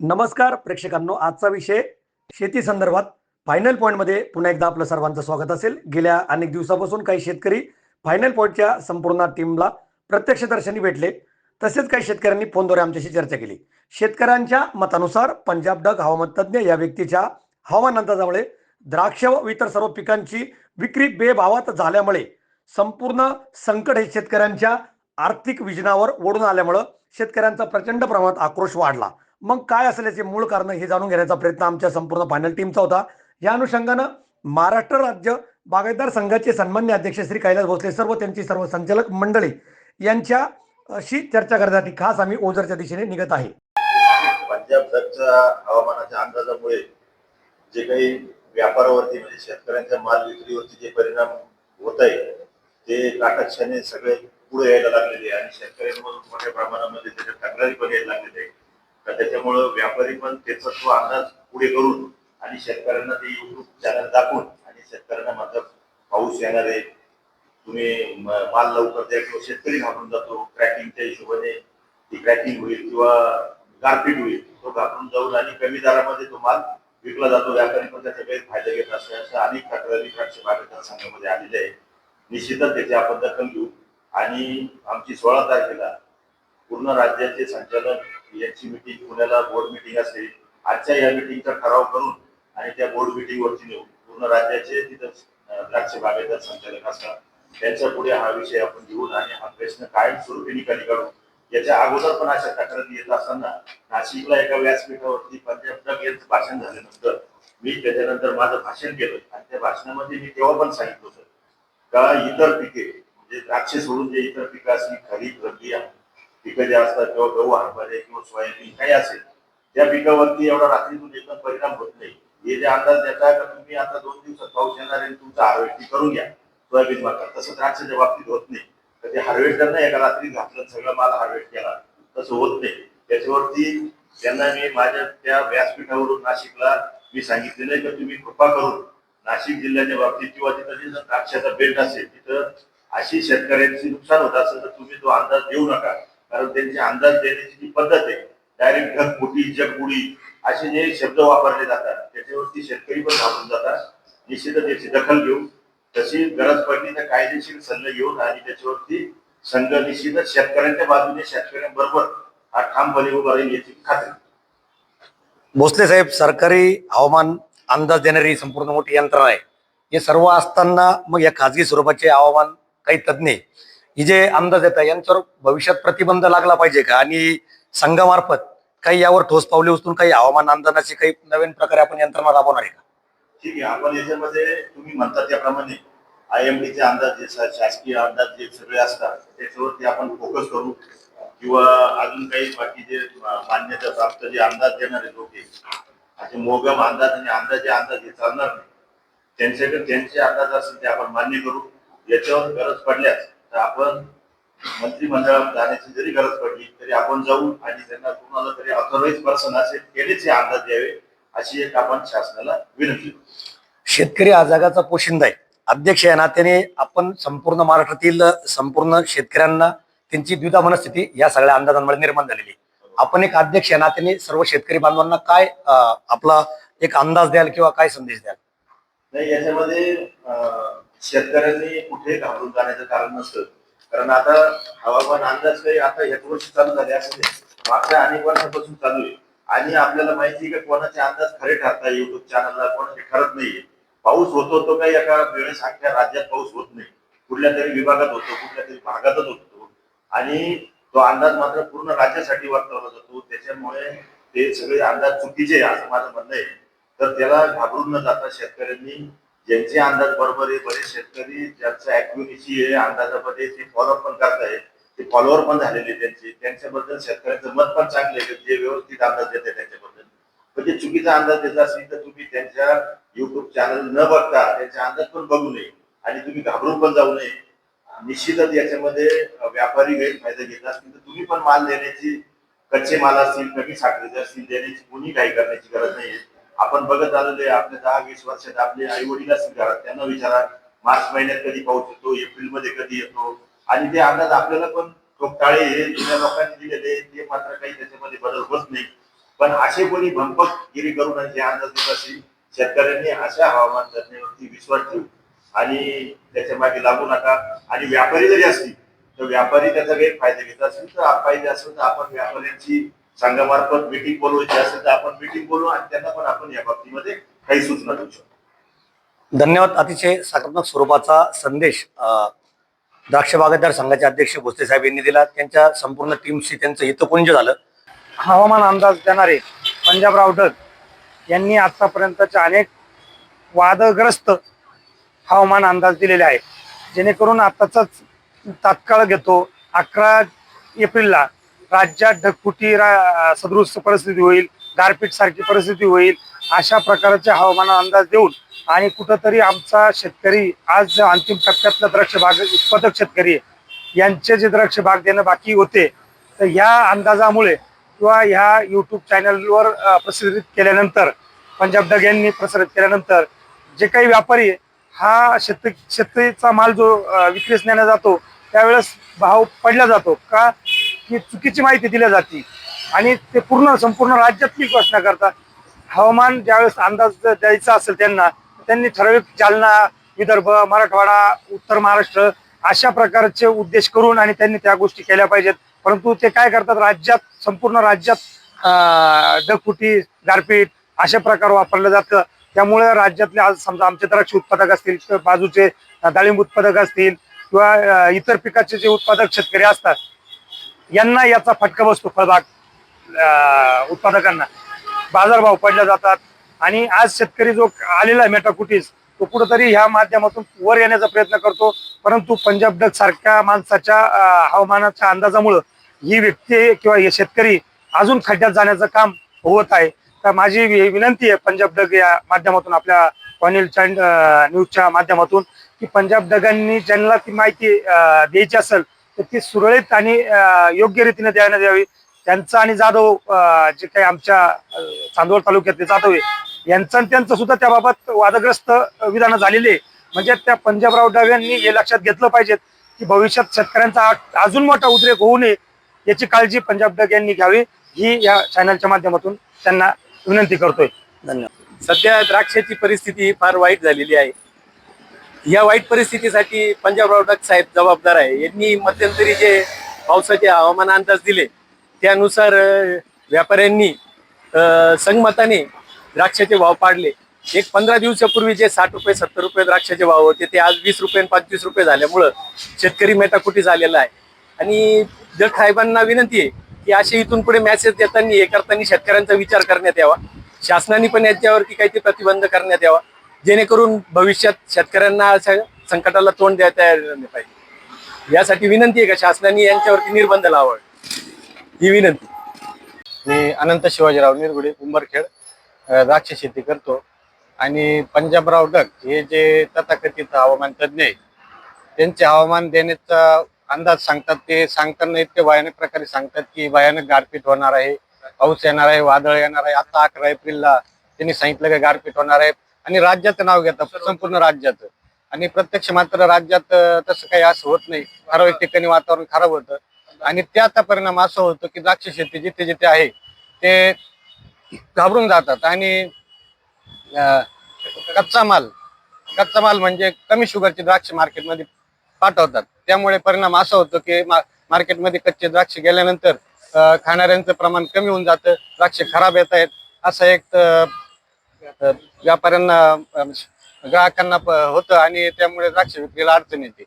नमस्कार प्रेक्षकांनो. आजचा विषय शेती संदर्भात. फायनल पॉईंटमध्ये पुन्हा एकदा आपलं सर्वांचं स्वागत असेल. गेल्या अनेक दिवसापासून काही शेतकरी फायनल पॉईंटच्या संपूर्ण टीमला प्रत्यक्ष दर्शनी भेटले. तसेच काही शेतकऱ्यांनी फोनद्वारे आमच्याशी चर्चा केली. शेतकऱ्यांच्या मतानुसार पंजाब डग हवामान तज्ज्ञ या व्यक्तीच्या हवामान अंदाजामुळे द्राक्ष व इतर सर्व पिकांची विक्री बेभावात झाल्यामुळे संपूर्ण संकट हे शेतकऱ्यांच्या आर्थिक विजनावर ओढून आल्यामुळं शेतकऱ्यांचा प्रचंड प्रमाणात आक्रोश वाढला. मग काय असेल याचे मूळ कारण हे जाणून घेण्याचा प्रयत्न आमच्या संपूर्ण फायनल टीमचा होता. या अनुषंगानं महाराष्ट्र राज्य बागायतदार संघाचे सन्मान्य अध्यक्ष श्री कैलास भोसले सर्व त्यांची सर्व संचालक मंडळी यांच्याशी चर्चा करण्यासाठी खास आम्ही ओझरच्या दिशेने निघत आहे. पंजाबच्या हवामानाच्या अंदाजामुळे जे काही व्यापारावरती म्हणजे शेतकऱ्यांच्या माल विक्रीवरती जे परिणाम होत आहे ते काटाक्षाने सगळे पुढे यायला लागलेले आहे आणि शेतकऱ्यांमधून मोठ्या प्रमाणामध्ये त्याच्या तक्रारी पण यायला लागलेल्या आहे त्याच्यामुळं व्यापारी पण त्याचा तो अंदाज पुढे करून आणि शेतकऱ्यांना ते युट्यूब चॅनल दाखवून आणि शेतकऱ्यांना मात्र पाऊस येणार आहे. तुम्ही माल लवकर द्या किंवा शेतकरी घाबरून जातो ट्रॅकिंगच्या हिशोबाने ती ट्रॅकिंग होईल किंवा गारपीट होईल तो घाबरून जाऊन आणि कमी दरामध्ये तो माल विकला जातो. व्यापारी पण त्याचा गैरफायदा घेत असते अशा अनेक तक्रारी द्राक्ष बागायतदार संघामध्ये आलेल्या आहे. निश्चितच त्याची आपण दखल घेऊ. आणि आमची सोळा तारखेला पूर्ण राज्याचे संचालक यांची मिटिंग पुण्याला बोर्ड मिटिंग असेल आजच्या या मिटिंगचा ठराव करून आणि त्या बोर्ड मिटिंगवरती नेऊ पूर्ण राज्याचे तिथं द्राक्ष बागेचा संचालक असतात. त्यांच्या पुढे हा विषय आपण घेऊन आणि हा प्रश्न कायमस्वरूपी निकाली काढू. याच्या अगोदर पण अशा तक्रारी येत असताना नाशिकला एका व्यासपीठावरती पंजाब डग यांचं भाषण झाल्यानंतर मी त्याच्यानंतर माझं भाषण केलं आणि त्या भाषणामध्ये मी तेव्हा पण सांगितलं होतं का इतर पिके म्हणजे द्राक्ष सोडून जे इतर पिकं असली खरीप रब्बी पिकं जे असतात किंवा गहू हरभरे किंवा सोयाबीन काही असेल त्या पिकावरती एवढा रात्रीतून एकदम परिणाम होत नाही. हे जे अंदाज देता का तुम्ही आता दोन दिवसात पाऊस येणार आहे आणि तुमचं हार्वेस्टिंग करून घ्या सोयाबीन मका. तसं द्राक्षाच्या बाबतीत होत नाही. तर ते हार्वेस्टरनं एका रात्री घातलं सगळं माल हार्वेस्ट केला तसं होत नाही. त्याच्यावरती त्यांना मी माझ्या त्या व्यासपीठावरून नाशिकला मी सांगितलेलं आहे की तुम्ही कृपा करून नाशिक जिल्ह्याच्या बाबतीत किंवा तिथं जे द्राक्षाचा बेल्ट असेल तिथं अशी शेतकऱ्यांची नुकसान होत असेल तर तुम्ही तो अंदाज देऊ नका. कारण त्यांचे अंदाज देण्याची जी पद्धत आहे डायरेक्ट ढगफुटी जगबुडी असे जे शब्द वापरले जातात त्याच्यावरती शेतकरी पण घाबरून जातात. निश्चितच याची दखल घेऊ. तशी गरज पडली तर कायदेशीर सल्ले घेऊन आणि त्याच्यावरती संघ निश्चितच शेतकऱ्यांच्या बाजूने शेतकऱ्यांबरोबर हा ठामपणे उभा राहील याची खात्री. भोसले साहेब सरकारी हवामान अंदाज देणारी संपूर्ण मोठी यंत्रणा आहे. हे सर्व असताना मग या खाजगी स्वरूपाचे हवामान काही तज्ज्ञ ही जे अंदाज येतात यांच्यावर भविष्यात प्रतिबंध लागला पाहिजे का? आणि संघामार्फत काही यावर ठोस पावले उचलून काही हवामान अंदाजाचे काही नवीन प्रकारे आपण यंत्रणा राबवणार आहे का? ठीक आहे. आपण याच्यामध्ये तुम्ही म्हणता त्याप्रमाणे आय एम चे अंदाज जे शासकीय अंदाज जे सगळे असतात त्याच्यावरती आपण फोकस करू. किंवा अजून काही बाकी जे मान्यता प्राप्त जे अंदाज देणारे लोक असे मोगम अंदाज आणि अंदाजे अंदाज हे चालणार नाही. त्यांच्याकडे त्यांचे अंदाज असतील ते आपण मान्य करू. याच्यावर गरज पडल्यास तर आपण मंत्रिमंडळात जाण्याची जरी गरज पडली तरी आपण जाऊ आणि त्यांना कोणाला तरी ऑथोराईज पर्सन त्यानेच हे अंदाज द्यावे अशी एक आपण शासनाला विनंती करू शेतकरी हा जगाचा पोशिंदा आहे. अध्यक्ष या नात्याने आपण संपूर्ण महाराष्ट्रातील संपूर्ण शेतकऱ्यांना त्यांची द्विधा मनस्थिती या सगळ्या अंदाजांमुळे निर्माण झालेली. आपण एक अध्यक्ष या नात्याने सर्व शेतकरी बांधवांना काय आपला एक अंदाज द्याल किंवा काय संदेश द्याल? नाही याच्यामध्ये शेतकऱ्यांनी कुठे घाबरून जाण्याचं कारण नसतं. कारण आता हवामान अंदाज काही आता एक वर्ष चालू झाले असं मागच्या अनेक वर्षापासून चालू आहे. आणि आपल्याला माहिती आहे की कोणाचे अंदाज खरे ठरता युट्यूब चॅनलला कोणाचे ठरत नाहीये. पाऊस होतो तो काही एका वेळेस अख्ख्या राज्यात पाऊस होत नाही. कुठल्या तरी विभागात होतो कुठल्या तरी भागातच होतो. आणि तो अंदाज मात्र पूर्ण राज्यासाठी वर्तवला जातो. त्याच्यामुळे ते सगळे अंदाज चुकीचे आहे असं माझं म्हणणं आहे. तर त्याला घाबरून न जाता शेतकऱ्यांनी ज्यांचे अंदाज बरोबर आहे बरेच शेतकरी ज्यांचा ऍक्युरेसी आहे अंदाजामध्ये ते फॉलोअप पण करत आहे ते फॉलोअर पण झालेले त्यांचे. त्यांच्याबद्दल शेतकऱ्यांचं मत पण चांगले आहे जे व्यवस्थित अंदाज देत आहे त्याच्याबद्दल. पण जे चुकीचा अंदाज देत असेल तर तुम्ही त्यांच्या युट्यूब चॅनल न बघता त्यांचा अंदाज पण बघू नये आणि तुम्ही घाबरून पण जाऊ नये. निश्चितच याच्यामध्ये व्यापारी गैरफायदा घेत असतील तर तुम्ही पण माल देण्याची कच्चे माल असतील कमी साखरेचे असतील देण्याची कुणी काही करण्याची गरज नाहीये. आपण बघत आलेले आपल्या दहा वीस वर्षात आपले आई वडील असतील घरात त्यांना विचारा मार्च महिन्यात कधी पाऊस येतो एप्रिलमध्ये कधी येतो? आणि ते अंदाज आपल्याला पण टोकटाळे हे जुन्या लोकांनी दिलेले ते मात्र काही त्याच्यामध्ये बदल होत नाही. पण असे कोणी भंपकगिरी करून आणि जे अंदाज देत असेल शेतकऱ्यांनी अशा हवामान तज्ञावरती विश्वास ठेवू. आणि त्याच्यामागे लागू नका. आणि व्यापारी जरी असतील तर व्यापारी त्याचा गैरफायदा घेत असतील तर फायदे पाहिजे असेल तर आपण व्यापाऱ्यांची संघामार्फत मिटिंग बोलवायची असेल तर आपण मिटिंग बोलवू आणि त्यांना पण आपण या बाबतीमध्ये काही सूचना देऊ शकतो. धन्यवाद. अतिशय सकारात्मक स्वरूपाचा संदेश अ, द्राक्ष बागायतदार संघाचे अध्यक्ष भोसले साहेब यांनी दिला. त्यांच्या संपूर्ण टीमशी त्यांचं हितपुंज झालं. हवामान अंदाज देणारे पंजाबराव डग यांनी आतापर्यंतच्या अनेक वादग्रस्त हवामान अंदाज दिलेले आहेत. जेणेकरून आताचाच तात्काळ घेतो अकरा एप्रिलला. राज्यात ढगफुटी रा- सदृश परिस्थिती होईल गारपीट सारखी परिस्थिती होईल अशा प्रकारचे हवामान अंदाज देऊन आणि कुठंतरी आमचा शेतकरी आज अंतिम टप्प्यातला द्राक्ष बाग उत्पादक शेतकरी आहे. यांचे जे द्राक्ष बाग देणं बाकी होते तर ह्या अंदाजामुळे किंवा ह्या यूट्यूब चॅनलवर अ, प्रसारित केल्यानंतर पंजाब डग यांनी प्रसारित केल्यानंतर जे काही व्यापारी हा शेत शेतीचा माल जो विक्रीस नेला जातो त्यावेळेस भाव पडला जातो का? की चुकीची माहिती दिल्या जाते. आणि ते पूर्ण संपूर्ण राज्यातली घोषणा करतात. हवामान ज्यावेळेस अंदाज द्यायचा असेल त्यांना त्यांनी ठराविक जालना विदर्भ मराठवाडा उत्तर महाराष्ट्र अशा प्रकारचे उद्देश करून आणि त्यांनी त्या गोष्टी केल्या पाहिजेत. परंतु ते काय करतात? राज्यात संपूर्ण राज्यात डकुटी गारपीट अशा प्रकार वापरलं जातं त्यामुळे राज्यातले आज समजा आमचे द्राक्ष उत्पादक असतील किंवा बाजूचे डाळिंब उत्पादक असतील किंवा इतर पिकाचे जे उत्पादक शेतकरी असतात यांना याचा फटका बसतो फळबाग उत्पादकांना. बाजारभाव पडल्या जातात आणि आज शेतकरी जो आलेला आहे मेटाकुटीस तो कुठंतरी ह्या माध्यमातून वर येण्याचा प्रयत्न करतो. परंतु पंजाब डग सारख्या माणसाच्या हवामानाच्या अंदाजामुळं ही व्यक्ती किंवा हे शेतकरी अजून खड्ड्यात जाण्याचं काम होत आहे. तर माझी विनंती आहे पंजाब डग या माध्यमातून आपल्या पॉनिल चॅन न्यूजच्या माध्यमातून की पंजाब डगांनी ज्यांना ती माहिती द्यायची असेल तर ती सुरळीत आणि योग्यरीतीने योग्य रीतीने द्यायला द्यावी. त्यांचं आणि जाधव जे काही आमच्या चांदवड तालुक्यातले जाधव आहे यांचं आणि त्यांचं सुद्धा त्याबाबत वादग्रस्त विधानं झालेली आहे. म्हणजे त्या पंजाबराव डग यांनी हे लक्षात घेतलं पाहिजेत की भविष्यात शेतकऱ्यांचा अजून मोठा उद्रेक होऊ नये याची काळजी पंजाब डग यांनी घ्यावी. ही या चॅनलच्या माध्यमातून त्यांना विनंती करतोय. धन्यवाद. सध्या द्राक्षाची परिस्थिती फार वाईट झालेली आहे. या वाईट परिस्थितीसाठी पंजाबराव डग साहेब जबाबदार आहे. यांनी मध्यंतरी जे पावसाचे हवामान अंदाज दिले त्यानुसार व्यापाऱ्यांनी संगमताने द्राक्षाचे भाव पाडले. एक पंधरा दिवसापूर्वी जे साठ रुपये सत्तर रुपये द्राक्षाचे भाव होते ते आज वीस रुपये आणि पंचवीस रुपये झाल्यामुळं शेतकरी मेटाकुटी झालेला आहे. आणि जग साहेबांना विनंती आहे की असे इथून पुढे मॅसेज देताना हे करताना शेतकऱ्यांचा विचार करण्यात यावा. शासनाने पण याच्यावरती काहीतरी प्रतिबंध करण्यात यावा. जेणेकरून भविष्यात शेतकऱ्यांना अशा संकटाला तोंड द्यायला तयार नाही पाहिजे. यासाठी विनंती आहे का शासनाने यांच्यावरती निर्बंध लावावे? ही विनंती. मी अनंत शिवाजीराव निरगुडे उंबरखेड द्राक्ष शेती करतो. आणि पंजाबराव डग हे जे तथाकथित हवामान तज्ज्ञ आहे त्यांचे हवामान देण्याचा अंदाज सांगतात. ते सांगताना इतके भयानक प्रकारे सांगतात की भयानक गारपीट होणार आहे पाऊस येणार आहे वादळ येणार आहे. आता अकरा एप्रिलला त्यांनी सांगितलं की गारपीट होणार आहे. आणि राज्याचं नाव घेतात संपूर्ण राज्याचं. आणि प्रत्यक्ष मात्र राज्यात तसं काही असं होत नाही. ठराविक ठिकाणी वातावरण खराब होतं. आणि त्याचा परिणाम असा होतो की द्राक्ष शेती जिथे जिथे आहे ते घाबरून जातात. आणि अं, कच्चा माल कच्चा माल म्हणजे कमी शुगरचे द्राक्ष मार्केटमध्ये पाठवतात. त्यामुळे परिणाम असा होतो की मार्केटमध्ये कच्चे द्राक्ष गेल्यानंतर खाणाऱ्यांचं प्रमाण कमी होऊन जातं द्राक्ष खराब येत आहेत. असं एक व्यापाऱ्यांना अं, ग्राहकांना प- होतं आणि त्यामुळे द्राक्ष विक्रीला अडचण येते.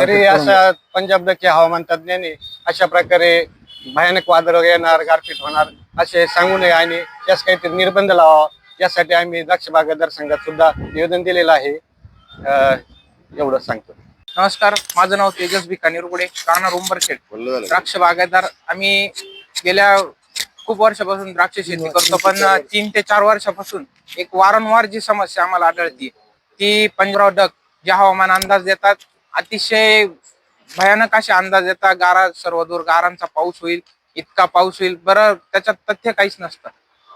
तरी अशा पंजाब डके हवामान तज्ञांनी अशा प्रकारे भयानक वादळ येणार गारपीट होणार असे सांगू नये आणि यास काहीतरी निर्बंध लावा. यासाठी आम्ही द्राक्ष बागायतदार संघात सुद्धा निवेदन दिलेलं आहे. अं, एवढं सांगतो. नमस्कार माझं नाव तेजस भिका निरगुडे राहणार उंबरखेड. द्राक्ष बागायतदार आम्ही गेल्या खूप वर्षापासून द्राक्ष शेती करतो पण तीन ते चार वर्षापासून एक वारंवार जी समस्या आम्हाला आढळते ती पंजाब डक जे हवामान अंदाज देतात अतिशय भयानक असे अंदाज देतात गारा सर्वदूर गारांचा पाऊस होईल इतका पाऊस होईल बरं त्याच्यात तथ्य काहीच नसतं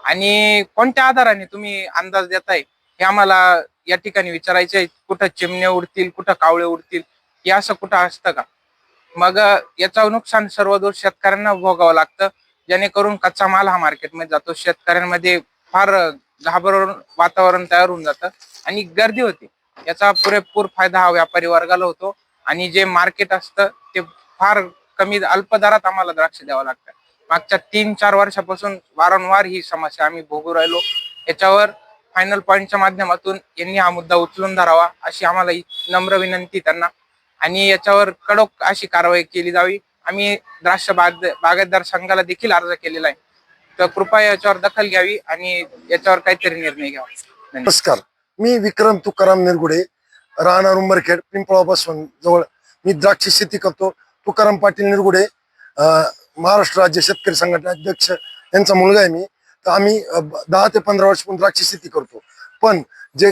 आणि कोणत्या आधाराने तुम्ही अंदाज देताय हे आम्हाला या ठिकाणी विचारायचे आहे. कुठं चिमण्या उडतील कुठं कावळे उडतील हे असं कुठं असतं का मग याचं नुकसान सर्वदूर शेतकऱ्यांना भोगावं लागतं जेणेकरून कच्चा माल हा मार्केटमध्ये जातो शेतकऱ्यांमध्ये फार घाबरवून वातावरण तयार होऊन जातं. आणि गर्दी होते. याचा पुरेपूर फायदा हा व्यापारी वर्गाला होतो. आणि जे मार्केट असतं ते फार कमी अल्प दरात आम्हाला द्राक्ष द्यावं लागतं. मागच्या तीन चार वर्षापासून वारंवार ही समस्या आम्ही भोगू राहिलो. याच्यावर फायनल पॉईंटच्या माध्यमातून यांनी हा मुद्दा उचलून धरावा अशी आम्हाला नम्र विनंती त्यांना. आणि याच्यावर कडक अशी कारवाई केली जावी. आम्ही द्राक्ष बाग बागायतदार संघाला देखील अर्ज केलेला आहे. तर कृपया याच्यावर दखल घ्यावी आणि याच्यावर काहीतरी निर्णय घ्यावा. नमस्कार. मी विक्रम तुकाराम निरगुडे राहणार उंबरखेड पिंपळा बसवून जवळ. मी द्राक्ष शेती करतो. तुकाराम पाटील निरगुडे महाराष्ट्र राज्य शेतकरी संघटना अध्यक्ष. यांचा मुलगा आहे मी. तर आम्ही दहा ते पंधरा वर्षपूर्वी द्राक्ष शेती करतो. पण जे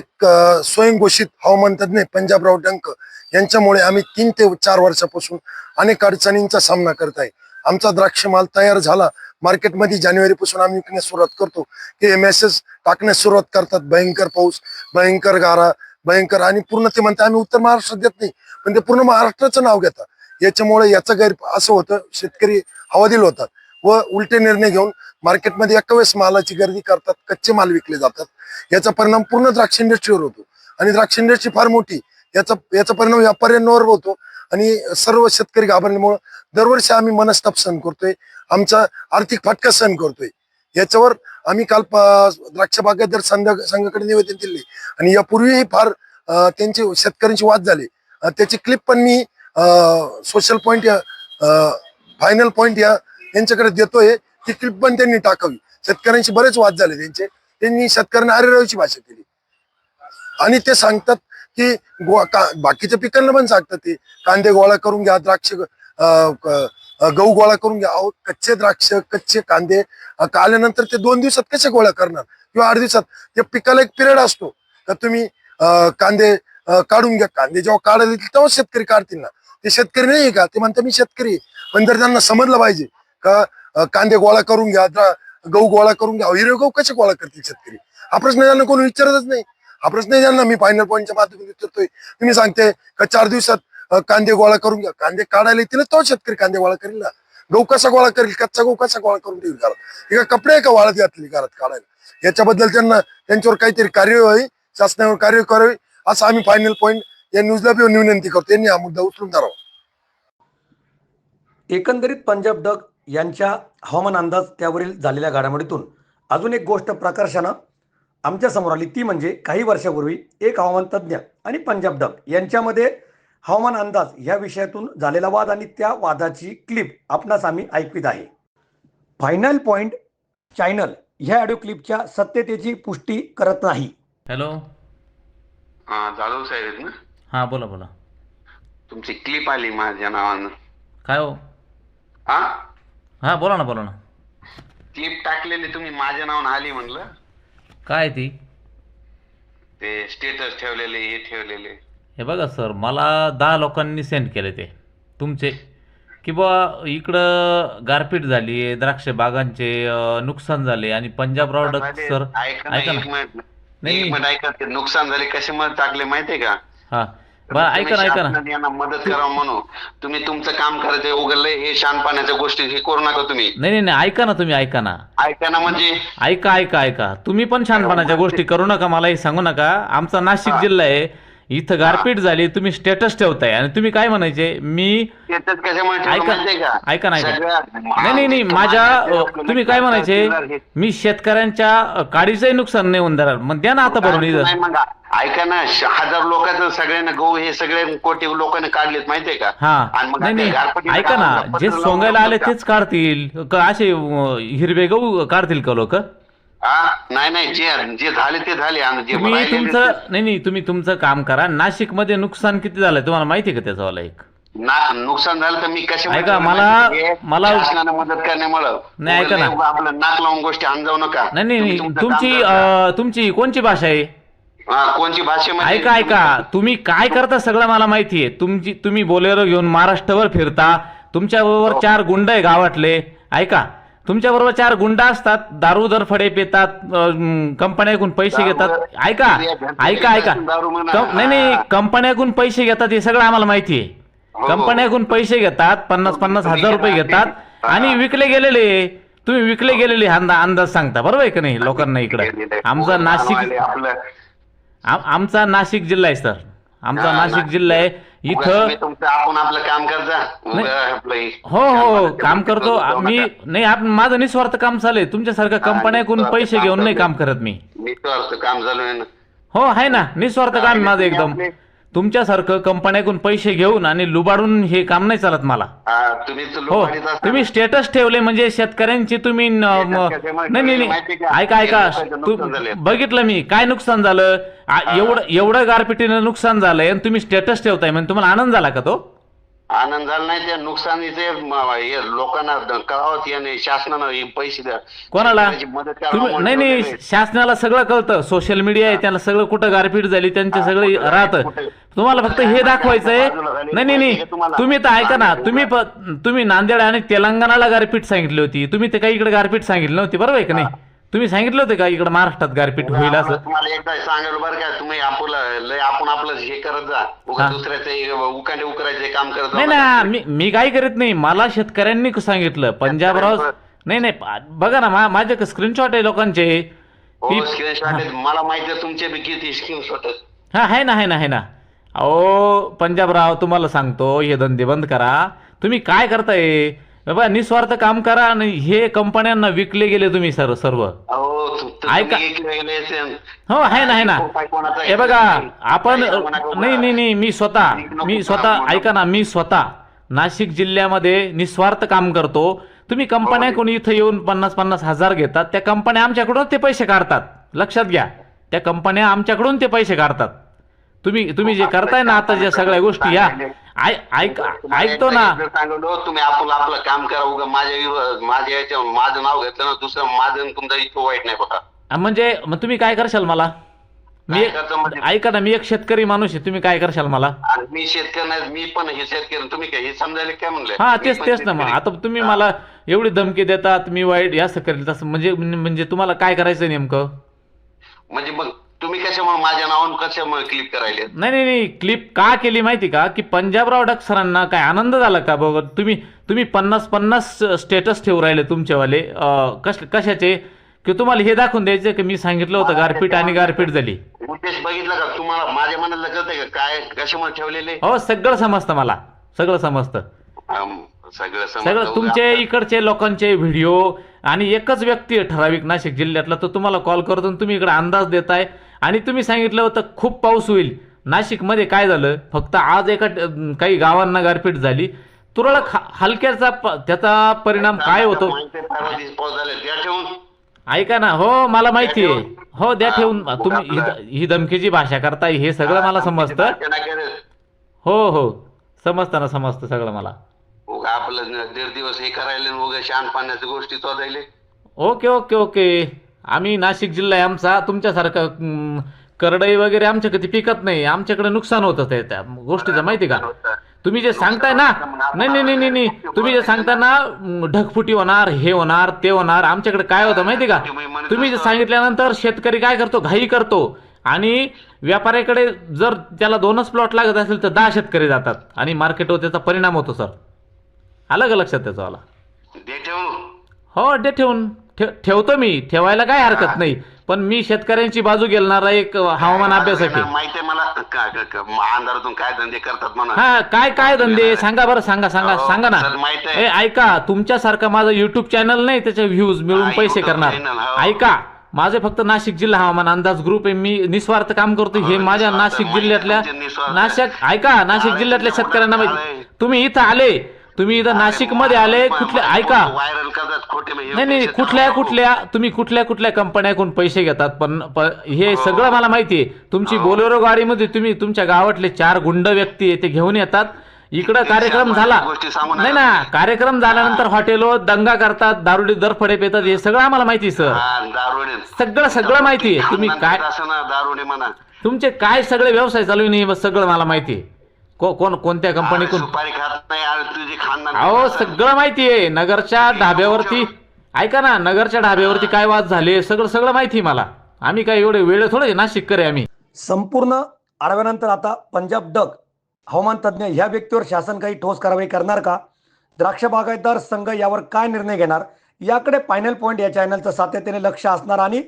स्वयंघोषित हवामान तज्ज्ञ पंजाबराव डंक यांच्यामुळे आम्ही तीन ते चार वर्षापासून अनेक अडचणींचा सामना करत आहे. आमचा द्राक्ष माल तयार झाला मार्केटमध्ये जानेवारीपासून आम्ही विकण्यास सुरुवात करतो. ते मेसेज टाकण्यास सुरुवात करतात. भयंकर पाऊस भयंकर गारा भयंकर आणि पूर्ण ते म्हणते आम्ही उत्तर महाराष्ट्रात देत नाही. पण ते पूर्ण महाराष्ट्राचं नाव घेतात. याच्यामुळे याचं गैर असं होतं शेतकरी हवादिल होतात व उलटे निर्णय घेऊन मार्केटमध्ये एका वेळेस मालाची गर्दी करतात कच्चे माल विकले जातात. याचा परिणाम पूर्ण द्राक्ष इंडस्ट्रीवर होतो. आणि द्राक्ष इंडस्ट्री फार मोठी याचा याचा परिणाम व्यापाऱ्यांवर होतो. आणि सर्व शेतकरी घाबरल्यामुळं दरवर्षी आम्ही मनस्ताप सहन करतोय. आमचा आर्थिक फटका सहन करतोय. याच्यावर आम्ही काल प- द्राक्ष बागायतदार संघ संघाकडे निवेदन दिले. आणि यापूर्वीही फार त्यांचे शेतकऱ्यांची वाद झाले. त्याची क्लिप पण मी सोशल पॉईंट या फायनल पॉईंट या यांच्याकडे देतोय. ती क्लिप पण त्यांनी टाकावी. शेतकऱ्यांशी बरेच वाद झाले त्यांचे. त्यांनी शेतकऱ्यांना अरेरावीची भाषा केली. आणि ते सांगतात ते गो का बाकीच्या पिकांना पण सांगतात ते. कांदे गोळा करून घ्या द्राक्ष अं, गहू गोळा करून घ्या. अहो कच्चे द्राक्ष कच्चे कांदे आल्यानंतर ते दोन दिवसात कसे गोळा करणार? किंवा आठ दिवसात? ते पिकाला एक पिरियड असतो. तर तुम्ही कांदे काढून घ्या. कांदे जेव्हा काढायला येतील तेव्हा शेतकरी काढतील ना. ते शेतकरी नाही का? ते म्हणतात मी शेतकरी पण जर त्यांना समजलं पाहिजे का कांदे गोळा करून घ्या गहू गोळा करून घ्या. हिरे गहू कसे गोळा करतील शेतकरी? हा प्रश्न त्यांना कोणी विचारतच नाही. हा प्रश्न ज्यांना. मी फायनल पॉईंटच्या माध्यमातून विचारतोय. तुम्ही सांगते का चार दिवसात कांदे गोळा करून घ्या. कांदे काढायला येतील तो शेतकरी कांदे गोळा करील ना? गहू कसा गोळा करेल? कच्चा गहू कसा गोळा करून देईल घरात? एका कपडे एका वाळत घातली घरात काढायला. याच्याबद्दल त्यांना त्यांच्यावर काहीतरी कार्यवाही शासनावर कार्य करावी असं आम्ही फायनल पॉईंट या न्यूजला बी विनंती करतो. यांनी हा मुद्दा उचलून धरावा. एकंदरीत पंजाब डग यांच्या हवामान अंदाज त्यावरील झालेल्या घडामोडीतून अजून एक गोष्ट प्रकर्षानं आमच्यासमोर आली ती म्हणजे काही वर्षापूर्वी एक हवामान तज्ज्ञ आणि पंजाब डग यांच्यामध्ये हवामान अंदाज या विषयातून झालेला वाद आणि त्या वादाची क्लिप आपणास आम्ही ऐकवित आहे. फायनल पॉइंट चॅनल ह्या ऑडिओ क्लिपच्या सत्यतेची पुष्टी करत नाही. हॅलो हा जाधव साहेब आहेत ना? हां बोला बोला. तुमची क्लिप आली माझ्या नावानं. काय हो? हा? हां बोला ना बोला ना. क्लिप टाकलेली तुम्ही माझ्या नावानं आली म्हणलं. काय ती? ते स्टेटस ठेवलेले हे ठेवलेले. हे बघा सर मला दहा लोकांनी सेंड केले ते. तुमचे. की बुवा इकडं गारपीट झाली आहे द्राक्ष बागांचे अं, नुकसान झाले आणि पंजाब रावडक सर ऐका ना ऐका एक ना मिनिट. नाही, मिनिट ऐका ते नुकसान झाले कशामुळे टाकले माहितीये का? हां. बरं ऐका ना ऐका ना. यांना मदत करावं म्हणून तुम्ही तुमचं काम करायचं उघडलंय हे शानपाण्याच्या गोष्टी हे करू नका तुम्ही. नाही नाही नाही ऐका ना तुम्ही ऐका ना. ऐका ना म्हणजे? ऐका ऐका ऐका. तुम्ही पण छानपणाच्या गोष्टी करू नका मला हे सांगू नका. आमचा नाशिक जिल्हा आहे. इथं गारपीट झाली तुम्ही स्टेटस ठेवताय. आणि तुम्ही काय म्हणायचे? मी त्याच्यात कशामुळे ठेवलं ऐका माहितीये का? ऐका सगळ्या- नाही नाही नाही. माझ्या अ, तुम्ही काय म्हणायचे? मी शेतकऱ्यांच्या अ, काडीचंही नुकसान नाही होऊन देणार मग द्या ना आता भरून इथं नाही मग ऐका ना श- हजार लोकांचं सगळ्यांना गहू हे सगळे कोटी लोकांनी काढलेत माहितीये का? हा. आणि मग नाही आता नाही. गारपिटीचं ऐका ना काम जे पत्र सोंगायला आले तेच काढतील. का असे अ, हिरवे गहू काढतील का लोक? नाही नाही जे जे झाले ते झाले. आणि जे तुम्ही तुमचं ते- नाही नाही तुम्ही तुमचं काम करा. नाशिकमध्ये नुकसान किती झालंय तुम्हाला माहिती आहे का त्याचा वाला एक? ना- नुकसान झालं तर मी कसे ऐका, मला- मला- शासनाने मदत करण्यामुळे. नाही, ऐका ना. आपलं नाक लावून गोष्टी आणजाऊ नका. नाही नाही तुम्ही नाही. तुमचं तुमची काम करा. अ, तुमची कोणची भाषा आहे? हा, कोणची भाषेमध्ये ऐका ऐका. तुम्ही काय करता सगळं मला माहिती आहे. तुमची तुम्ही बोलेरो घेऊन महाराष्ट्रभर फिरता. तुमच्या बरोबर हो. चार गुंड आहे गावातले. ऐका. तुमच्या बरोबर चार गुंड असतात दारू दरफडे पितात अं, कंपन्याकडून पैसे दारू घेतात. दर- ऐका ऐका ऐका. दारू. कं- नाही नाही हा. कंपन्याकडून पैसे घेतात हे सगळं आम्हाला माहिती आहे. हो. कंपन्याकडून पैसे घेतात पन्नास पन्नास हजार रुपये घेतात आणि विकले गेलेले तुम्ही विकले गेलेले अंदा अंदाज सांगता बरोबर आहे का नाही लोकांना इकडं? आमचा नाशिक आपलं आम- आमचा नाशिक जिल्हा आहे सर. आमचा हा, नाशिक जिल्हा आहे. इथं तुमचं आपण आपलं काम करता हे- हो काम करतो मी. नाही आप माझं निस्वार्थ काम चालू आहे तुमच्यासारख्या कंपन्याकडून निस्वार्थ पैसे घेऊन नाही काम करत मी. तर काम चालू आहे ना. हो आहे ना. निस्वार्थ काम माझं एकदम. तुमच्यासारखं कंपन्याकडून पैसे घेऊन आणि लुबाडून हे काम नाही चालत मला. हा, तुम्ही हो लोकांनीच. स्टेटस ठेवले म्हणजे शेतकऱ्यांची तुम्ही न- म- कशामुळे नाही नाही माहिती नाही. आहे का? ऐका ऐका. लोकांचं तू नुकसान झालंय. बघितलं मी. काय नुकसान झालं? आ, एवढं एवढं गारपिटीनं नुकसान झालंय आणि तुम्ही स्टेटस ठेवताय म्हणजे तुम्हाला आनंद झाला का तो? आनंद झाला नाही त्या नुकसानीचे म- हे लोकांना द- कळावं याने शासनानं हे पैसे द्या. कोणाला? त्याची मदत करावं तुम्ही म्हणून नाही नाही. ठेवलेलं आहे. शासनाला सगळं कळतं. सोशल मीडिया आहे त्याला सगळं कुठं गारपीट झाली त्यांचे सगळे कुठं- राहतं. कुठं- तुम्हाला फक्त हे दाखवायचंय. नाही नाही नाही? तुम्ही तर ऐका ना. तुम्ही तुम्ही नांदेड आणि तेलंगणाला गारपीट सांगितली होती. तुम्ही ते काही इकडे गारपीट सांगितली नव्हती. बरोबर आहे का नाही? तुम्ही सांगितलं होतं का इकडे महाराष्ट्रात गारपीट होईल असं? तुम्हाला एकदा सांगायला बरं का तुम्ही आपलं आपण आपलं हे करत जा. दुसऱ्याचे उकांडे उकरायचे काम करत नाही ना. मी करीत नाही. मला शेतकऱ्यांनी सांगितलं. पंजाबराव नाही नाही. बघा ना माझे स्क्रीनशॉट आहे लोकांचे. हो स्क्रीनशॉट मला माहिती आहे तुमचे किती स्क्रीनशॉट हा आहे ना आहे ना आहे ना. अहो पंजाबराव तुम्हाला सांगतो हे धंदे बंद करा. तुम्ही काय करताय? बाबा निस्वार्थ काम करा आणि हे कंपन्यांना विकले गेले तुम्ही सर सर्व. तु- ऐका. हो आहे ना आहे ना. हे बघा? आपण नाही नाही नाही मी स्वतः मी स्वतः. ऐका ना मी स्वतः नाशिक जिल्ह्यामध्ये निस्वार्थ काम करतो. तुम्ही कंपन्या कोणी इथं येऊन पन्नास पन्नास हजार घेतात त्या कंपन्या आमच्याकडून ते पैसे काढतात. लक्षात घ्या. त्या कंपन्या आमच्याकडून ते पैसे काढतात. तुम्ही तुम्ही जे करताय ना आता ज्या सगळ्या गोष्टी या. ऐक ऐकतो ना. सांगितलं, तुम्ही आपलं आपलं काम करा उगा माझ्या विरो- माझ्या याच्या माझं नाव घेतलं ना दुसरं माझं आणि तुमचं इतकं वाईट नाही बघा. म्हणजे मग तुम्ही काय करशाल मला? मी काय करतो म्हणजे? ऐका ना मी एक शेतकरी माणूस आहे तुम्ही काय करशाल मला? आणि मी शेतकरी नाही मी पण हे शेतकरी तुम्ही काय हे समजायला काय म्हणले? हा मी तेच पण तेच ना मग. शेतकरी. आता तुम्ही. मला एवढी धमकी देतात मी वाईट असं करेल तसं. म्हणजे म्हणजे तुम्हाला काय करायचं नेमकं? म्हणजे मग तुम्ही कशामुळे माझ्या नावानं कशामुळे क्लिक करायले? नाही नाही नाही. क्लिप का केली माहिती का? की पंजाबराव डक सरांना काय आनंद झाला का? बघ तुम्ही तुम्ही पन्नास पन्नास स्टेटस ठेवू राहिले तुमचेवाले अं, कश कशाचे? की तुम्हाला हे दाखवून द्यायचं की मी सांगितलं होतं गारपीट आणि गारपीट झाली. उद्देश बघितला का? तुम्हाला माझ्या मनाला कळतंय का? काय कशामुळे ठेवलेले? हो सगळं समजतं मला. सगळं समजतं. सगळं. सगळं तुमचे इकडचे लोकांचे व्हिडिओ आणि एकच व्यक्ती आहे ठराविक नाशिक जिल्ह्यातला तो तुम्हाला कॉल करतो आणि तुम्ही इकडे अंदाज देताय. आणि तुम्ही सांगितलं होतं खूप पाऊस होईल. नाशिकमध्ये काय झालं? फक्त आज एका काही गावांना गारपीट झाली. तुरळक हलक्याचा त्याचा परिणाम काय होतो? ऐका ना हो मला माहिती आहे. हो द्या ठेवून. तुम्ही ही- धमकीची भाषा करताय हे सगळं मला समजतं. हो हो. समजतं ना समजतं सगळं मला. आपलं दीड दिवस हे करायले शान पाण्याच्या गोष्टी ओके ओके ओके. आम्ही नाशिक जिल्हा आहे आमचा तुमच्यासारखं करडई वगैरे आमच्या कधी पिकत नाही. आमच्याकडे नुकसान होतं ते त्या गोष्टीचं माहिती का? तुम्ही जे सांगताय ना नाही नाही नाही नाही तुम्ही जे सांगताय ना ढगफुटी होणार हे होणार ते होणार आमच्याकडे काय होतं माहिती का? तुम्ही जे सांगितल्यानंतर शेतकरी काय करतो? घाई करतो. आणि व्यापाऱ्याकडे जर त्याला दोनच प्लॉट लागत असेल तर दहा शेतकरी जातात. आणि मार्केटवर त्याचा परिणाम होतो सर. आलं का लक्षात त्याचं ठेवून. हो ते ठेवून. ठेवतो मी. ठेवायला काय हरकत नाही. पण मी शेतकऱ्यांची बाजू गेलणारा एक हवामान अभ्यासक आहे माहिती आहे मला? अंधारातून काय धंदे करतात म्हणा हा काय काय धंदे? सांगा बरं सांगा सांगा सांगा ना. ए ऐका तुमच्यासारखं माझं युट्यूब चॅनल नाही त्याचे व्ह्यूज मिळून पैसे करणार. हो. ऐका माझे फक्त नाशिक जिल्हा हवामान अंदाज ग्रुप आहे. मी निस्वार्थ काम करतो. हे माझ्या नाशिक जिल्ह्यातल्या. नाशिक ऐका नाशिक जिल्ह्यातल्या शेतकऱ्यांना. तुम्ही इथं आले. तुम्ही इथं नाशिकमध्ये आले कुठल्या ऐका. व्हायरल करतात खोटे म्हणजे नाही नाही कुठल्या कुठल्या तुम्ही कुठल्या कुठल्या कंपन्याकडून पैसे घेतात पण प- हे सगळं मला माहिती आहे. तुमची बोलेरो गाडीमध्ये तुम्ही तुमच्या गावातले चार गुंड व्यक्ती आहे ते घेऊन येतात. इकडं कार्यक्रम झाला. गोष्टी सांगू नका. नाही ना कार्यक्रम झाल्यानंतर हॉटेलवर दंगा करतात दारुडी दरफडे पेतात हे सगळं आम्हाला माहिती आहे सर. हा, दारुडे. सगळं सगळं माहिती आहे. तुम्ही काय असं ना दारुडे म्हणा. तुमचे काय सगळे व्यवसाय चालू आहे नाही हे सगळं मला माहिती आहे. को- कोण कोणत्या कंपनीकडून सुपारी खात नाही अरे तुझी खानदान अहो सगळं माहिती आहे. नगरच्या ढाब्यावरती ऐका ना नगरच्या ढाब्यावरती काय वाद झाले सगळं सगळं माहिती आहे मला. आम्ही काय एवढे वेळ थोडे नाशिक करे आम्ही. संपूर्ण आढाव्यानंतर आता पंजाब डग हवामान तज्ज्ञ ह्या व्यक्तीवर शासन काही ठोस कारवाई करणार का? द्राक्ष बागायतदार संघ यावर काय निर्णय घेणार? याकडे फायनल पॉईंट या चॅनलचं सातत्याने लक्ष असणार आणि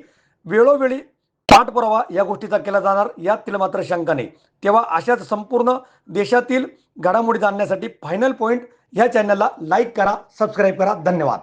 वेळोवेळी पाठपुरावा या गोष्टीचा केला जाणार यातील मात्र शंका नाही. तेव्हा अशाच संपूर्ण देशातील घडामोडी जाणण्यासाठी फायनल पॉईंट या चॅनलला लाईक करा सबस्क्राईब करा. धन्यवाद.